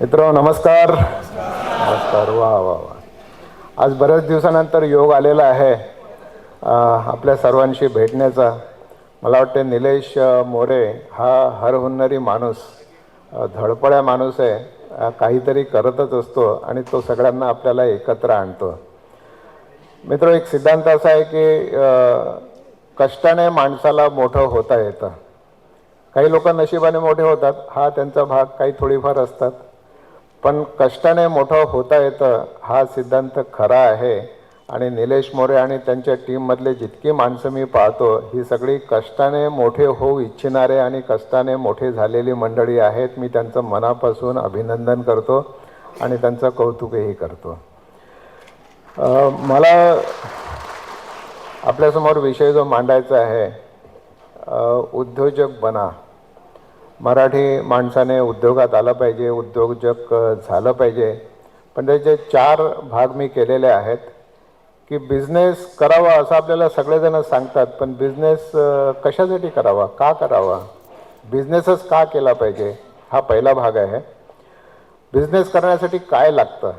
मित्र नमस्कार. नमस्कार. वा वा वा. आज बऱ्याच दिवसानंतर योग आलेला आहे. आपल्या सर्वांशी भेटण्याचा. मला वाटते निलेश मोरे हा हरहुन्नरी माणूस धडपड्या माणूस आहे. काहीतरी करतच असतो आणि तो सगळ्यांना आपल्याला एकत्र आणतो. मित्र एक सिद्धांत असा आहे की कष्टाने माणसाला मोठं होता येतं. काही लोक नशिबाने मोठे होतात. हा त्यांचा भाग काही थोडीफार असतात. पण कष्टाने मोठं होता येतं हा सिद्धांत खरा आहे. आणि निलेश मोरे आणि त्यांच्या टीममधले जितकी माणसं मी पाहतो ही सगळी कष्टाने मोठे होऊ इच्छिणारे आणि कष्टाने मोठे झालेली मंडळी आहेत मी त्यांचं मनापासून अभिनंदन करतो आणि त्यांचं कौतुकही करतो. मला आपल्यासमोर विषय जो मांडायचा आहे उद्योजक बना मराठी माणसाने उद्योगात आलं पाहिजे उद्योजक झालं पाहिजे. पण त्याचे चार भाग मी केलेले आहेत की बिझनेस करावा असं आपल्याला सगळेजण सांगतात पण बिझनेस कशासाठी करावा का करावा? बिझनेसच का केला पाहिजे? हा पहिला भाग आहे. बिझनेस करण्यासाठी काय लागतं?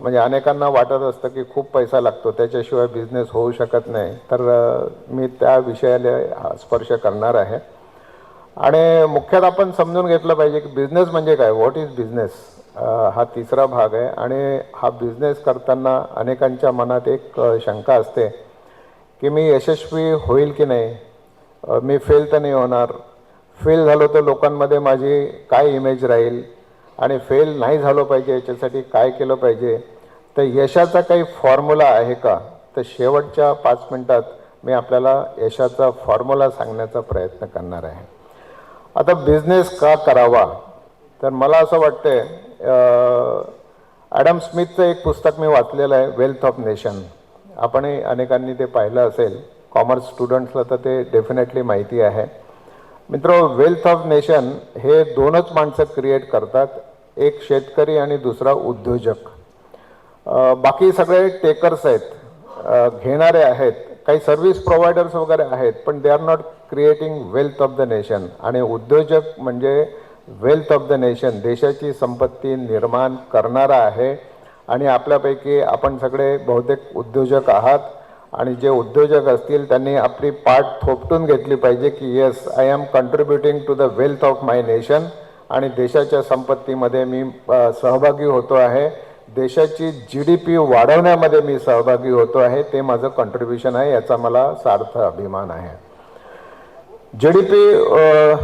म्हणजे अनेकांना वाटत असतं की खूप पैसा लागतो त्याच्याशिवाय बिझनेस होऊ शकत नाही. तर मी त्या विषयाला स्पर्श करणार आहे. आणि मुख्यतः आपण समजून घेतलं पाहिजे की बिझनेस म्हणजे काय? व्हॉट इज बिझनेस हा तिसरा भाग आहे आणि हा बिझनेस करताना अनेकांच्या मनात एक शंका असते की मी यशस्वी होईल की नाही? मी फेल तर नाही होणार. फेल झालो तर लोकांमध्ये माझी काय इमेज राहील? आणि फेल नाही झालो पाहिजे याच्यासाठी काय केलं पाहिजे? तर यशाचा काही फॉर्म्युला आहे का? तर शेवटच्या पाच मिनटात मी आपल्याला यशाचा फॉर्म्युला सांगण्याचा प्रयत्न करणार आहे. आता बिझनेस का करावा? तर मला असं वाटतंय ॲडम स्मिथचं एक पुस्तक मी वाचलेलं आहे वेल्थ ऑफ नेशन आपणही अनेकांनी ते पाहिलं असेल. कॉमर्स स्टुडंट्सला तर ते डेफिनेटली माहिती आहे. मित्र वेल्थ ऑफ नेशन हे दोनच माणसं क्रिएट करतात. एक शेतकरी आणि दुसरा उद्योजक. बाकी सगळे टेकर्स आहेत. घेणारे आहेत. काही सर्व्हिस प्रोव्हायडर्स वगैरे आहेत पण they are not creating wealth of the nation आणि उद्योजक म्हणजे वेल्थ ऑफ द नेशन देशाची संपत्ती निर्माण करणारा आहे. आणि आपल्यापैकी आपण सगळे बहुतेक उद्योजक आहात. आणि जे उद्योजक असतील त्यांनी आपली पाठ थोपटून घेतली पाहिजे की yes I am contributing to the wealth of my nation आणि देशाच्या संपत्तीमध्ये मी सहभागी होतो आहे. देशाची जी डी पी वाढवण्यामध्ये मी सहभागी होतो आहे ते माझं कॉन्ट्रीब्युशन आहे याचा मला सार्थ अभिमान आहे. जी डी पी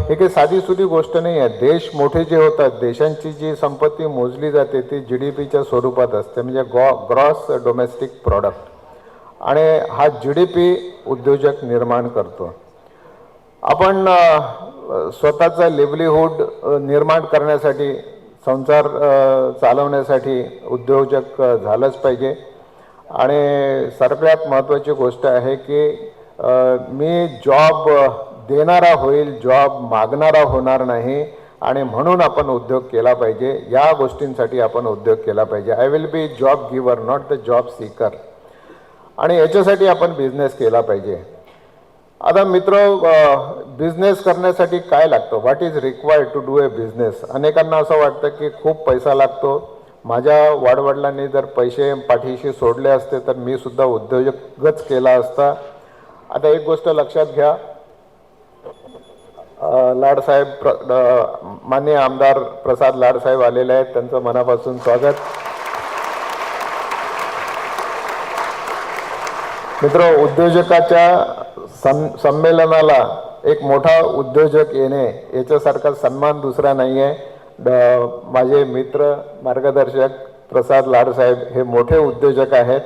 हे काही साधी सुधी गोष्ट नाही आहे. देश मोठे जे होतात देशांची जी संपत्ती मोजली जाते ती जी डी पीच्या स्वरूपात असते म्हणजे गॉ ग्रॉस डोमेस्टिक प्रॉडक्ट आणि हा जी डी पी उद्योजक निर्माण करतो. आपण स्वतःचा लिव्हलीहूड निर्माण करण्यासाठी संसार चालवण्यासाठी उद्योजक झालंच पाहिजे. आणि सगळ्यात महत्त्वाची गोष्ट आहे की मी जॉब देणारा होईल जॉब मागणारा होणार नाही आणि म्हणून आपण उद्योग केला पाहिजे. या गोष्टींसाठी आपण उद्योग केला पाहिजे. I will be job giver not the job seeker आणि याच्यासाठी आपण बिझनेस केला पाहिजे. आता मित्र बिझनेस करण्यासाठी काय लागतं? What is required to do a business अनेकांना असं वाटतं की खूप पैसा लागतो. माझ्या वाडवडिलांनी जर पैसे पाठीशी सोडले असते तर मी सुद्धा उद्योजकच केला असता. आता एक गोष्ट लक्षात घ्या. लाडसाहेब प्र अ, माननीय आमदार प्रसाद लाडसाहेब आलेले आहेत. त्यांचं मनापासून स्वागत. मित्र उद्योजकाच्या सं संमेलनाला एक मोठा उद्योजक येणे याच्यासारखा सन्मान दुसरा नाही आहे ड- माझे मित्र मार्गदर्शक प्रसाद लाडसाहेब हे मोठे उद्योजक आहेत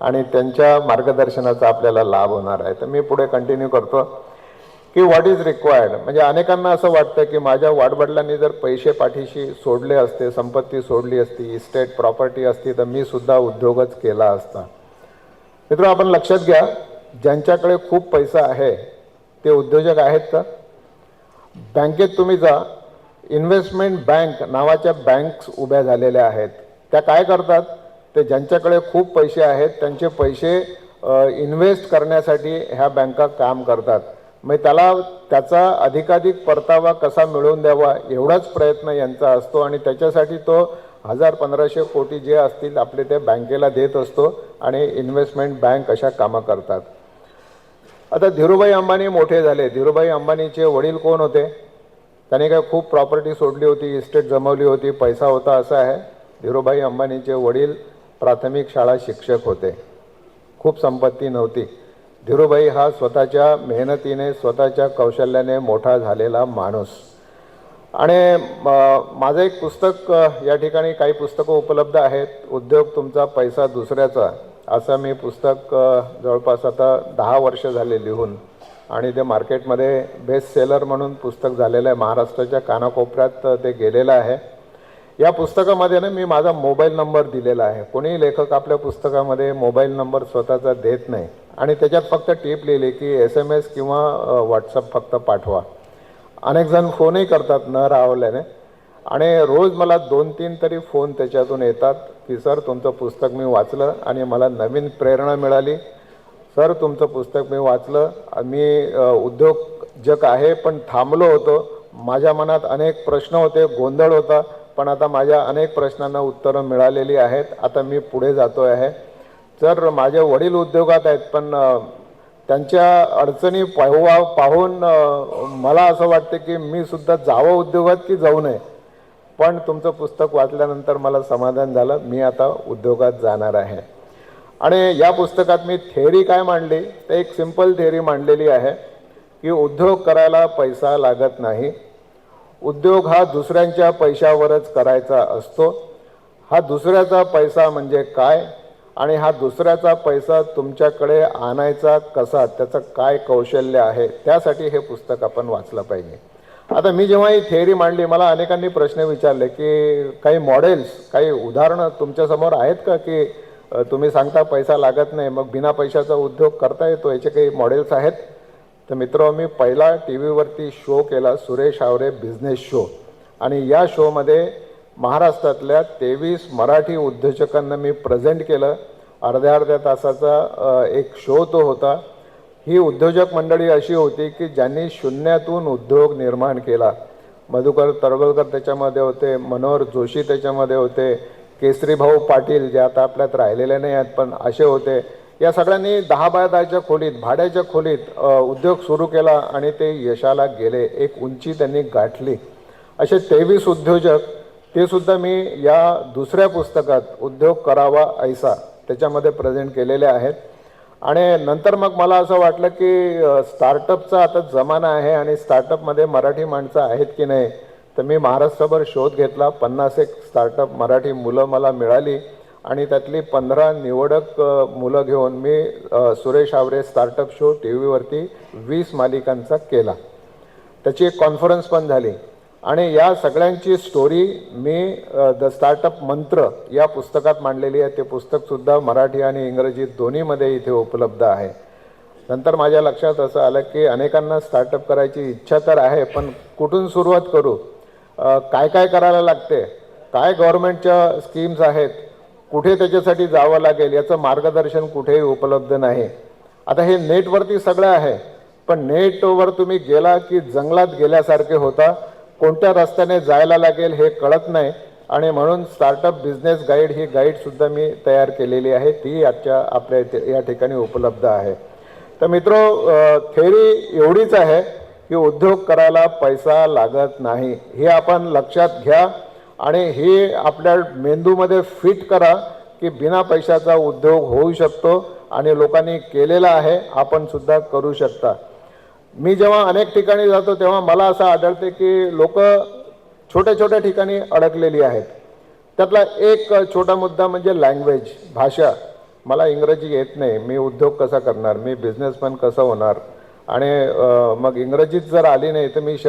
आणि त्यांच्या मार्गदर्शनाचा आपल्याला लाभ होणार आहे. तर मी पुढे कंटिन्यू करतो. की व्हॉट इज रिक्वायर्ड म्हणजे अनेकांना असं वाटतं की माझ्या वाडवडिलांनी जर पैसे पाठीशी सोडले असते संपत्ती सोडली असती इस्टेट प्रॉपर्टी असती तर मी सुद्धा उद्योगच केला असता. मित्र आपण लक्षात घ्या ज्यांच्याकडे खूप पैसा आहे ते उद्योजक आहेत का? बँकेत तुम्ही जा. इन्व्हेस्टमेंट बँक नावाच्या बँक्स उभ्या झालेल्या आहेत. त्या काय करतात? ते ज्यांच्याकडे खूप पैसे आहेत त्यांचे पैसे इन्व्हेस्ट करण्यासाठी ह्या बँका काम करतात. मग त्याला त्याचा अधिकाधिक परतावा कसा मिळवून द्यावा? एवढाच प्रयत्न यांचा असतो आणि त्याच्यासाठी तो हजार पंधराशे कोटी जे असतील आपले ते बँकेला देत असतो आणि इन्व्हेस्टमेंट बँक अशा कामं करतात. आता धीरूभाई अंबानी मोठे झाले. धीरूभाई अंबानीचे वडील कोण होते? त्याने काय खूप प्रॉपर्टी सोडली होती इस्टेट जमवली होती पैसा होता असं आहे. धीरूभाई अंबानीचे वडील प्राथमिक शाळा शिक्षक होते. खूप संपत्ती नव्हती. धीरूभाई हा स्वतःच्या मेहनतीने स्वतःच्या कौशल्याने मोठा झालेला माणूस. आणि म- माझं एक पुस्तक या ठिकाणी काही पुस्तकं उपलब्ध आहेत. उद्योग तुमचा पैसा दुसऱ्याचा. असं मी पुस्तक जवळपास आता दहा वर्ष झाले लिहून. आणि ते मार्केटमध्ये बेस्ट सेलर म्हणून पुस्तक झालेलं आहे. महाराष्ट्राच्या कानाकोपऱ्यात ते गेलेलं आहे. या पुस्तकामध्ये ना मी माझा मोबाईल नंबर दिलेला आहे. कोणीही लेखक आपल्या पुस्तकामध्ये मोबाईल नंबर स्वतःचा देत नाही. आणि त्याच्यात फक्त टीप लिहिली की एस एम एस किंवा व्हॉट्सअप फक्त पाठवा. अनेक जण फोनही करतात न राहल्याने आणि रोज मला दोन तीन तरी फोन त्याच्यातून येतात की सर तुमचं पुस्तक मी वाचलं आणि मला नवीन प्रेरणा मिळाली. सर तुमचं पुस्तक मी वाचलं. मी उद्योजक आहे पण थांबलो होतो. माझ्या मनात अनेक प्रश्न होते गोंधळ होता पण आता माझ्या अनेक प्रश्नांना उत्तरं मिळालेली आहेत. आता मी पुढे जातो आहे. तर माझे वडील उद्योगात आहेत पण त्यांच्या अडचणी पाहुवा पाहून मला असं वाटतं की मी सुद्धा जावं उद्योगात की जाऊ नये? पण तुमचं पुस्तक वाचल्यानंतर मला समाधान झालं. मी आता उद्योगात जाणार आहे. आणि या पुस्तकात मी थेअरी काय मांडली? तर एक सिंपल थेअरी मांडलेली आहे की उद्योग करायला पैसा लागत नाही. उद्योग हा दुसऱ्यांच्या पैशावरच करायचा असतो. हा दुसऱ्याचा पैसा म्हणजे काय? आणि हा दुसऱ्याचा पैसा तुमच्याकडे आणायचा कसा? त्याचं काय कौशल्य आहे? त्यासाठी हे पुस्तक आपण वाचलं पाहिजे. आता मी जेव्हा ही थेअरी मांडली मला अनेकांनी प्रश्न विचारले की काही मॉडेल्स काही उदाहरणं तुमच्यासमोर आहेत का की तुम्ही सांगता पैसा लागत नाही मग बिना पैशाचा उद्योग करता येतो याचे काही मॉडेल्स आहेत? तर मित्र मी पहिला टी व्हीवरती शो केला सुरेश आवरे बिझनेस शो आणि या शोमध्ये महाराष्ट्रातल्या तेवीस मराठी उद्योजकांना मी प्रेझेंट केलं. अर्ध्या अर्ध्या तासाचा एक शो तो होता. ही उद्योजक मंडळी अशी होती की ज्यांनी शून्यातून उद्योग निर्माण केला. मधुकर तळवलकर त्याच्यामध्ये होते मनोहर जोशी त्याच्यामध्ये होते केसरीभाऊ पाटील जे आता आपल्यात राहिलेले नाही आहेत पण असे होते. या सगळ्यांनी दहा बाय दहाच्या खोलीत भाड्याच्या खोलीत उद्योग सुरू केला आणि ते यशाला गेले. एक उंची त्यांनी गाठली. असे तेवीस उद्योजक ते सुद्धा मी या दुसऱ्या पुस्तकात उद्योग करावा ऐसा त्याच्यामध्ये प्रेझेंट केलेले आहेत. आणि नंतर मग मला असं वाटलं की स्टार्टअपचा आता जमाना आहे आणि स्टार्टअपमध्ये मराठी माणसं आहेत की नाही तर मी महाराष्ट्रभर शोध घेतला. पन्नास एक स्टार्टअप मराठी मुलं मला मिळाली आणि त्यातली पंधरा निवडक मुलं घेऊन मी Suresh Aware startup show T व्हीवरती वीस मालिकांचा केला. त्याची एक कॉन्फरन्स पण झाली. आणि या सगळ्यांची स्टोरी मी द स्टार्टअप मंत्र या पुस्तकात मांडलेली आहे. ते पुस्तकसुद्धा मराठी आणि इंग्रजी दोन्हीमध्ये इथे उपलब्ध आहे. नंतर माझ्या लक्षात असं आलं की अनेकांना स्टार्टअप करायची इच्छा तर आहे पण कुठून सुरुवात करू? काय काय करायला लागते? काय गव्हर्नमेंटच्या स्कीम्स आहेत? कुठे त्याच्यासाठी जावं लागेल? याचं मार्गदर्शन कुठेही उपलब्ध नाही. आता हे नेटवरती सगळं आहे पण नेटवर तुम्ही गेला की जंगलात गेल्यासारखे होता. कोणत्या रस्त्याने जायला लागेल हे कळत नाही. आणि म्हणून स्टार्टअप बिझनेस गाईड ही गाईडसुद्धा मी तयार केलेली आहे. ती आजच्या आपल्या इथे या ठिकाणी उपलब्ध आहे. तर मित्र थेरी एवढीच आहे की उद्योग करायला पैसा लागत नाही. हे आपण लक्षात घ्या. आणि हे आपल्या मेंदूमध्ये फिट करा की बिना पैशाचा उद्योग होऊ शकतो आणि लोकांनी केलेला आहे. आपणसुद्धा करू शकता. मी जेव्हा अनेक ठिकाणी जातो तेव्हा मला असं आढळते की लोक छोट्या छोट्या ठिकाणी अडकलेली आहेत. त्यातला एक छोटा मुद्दा म्हणजे लँग्वेज भाषा. मला इंग्रजी येत नाही. मी उद्योग कसा करणार? मी बिझनेसमॅन कसं होणार? आणि मग इंग्रजीत जर आली नाही तर मी शहर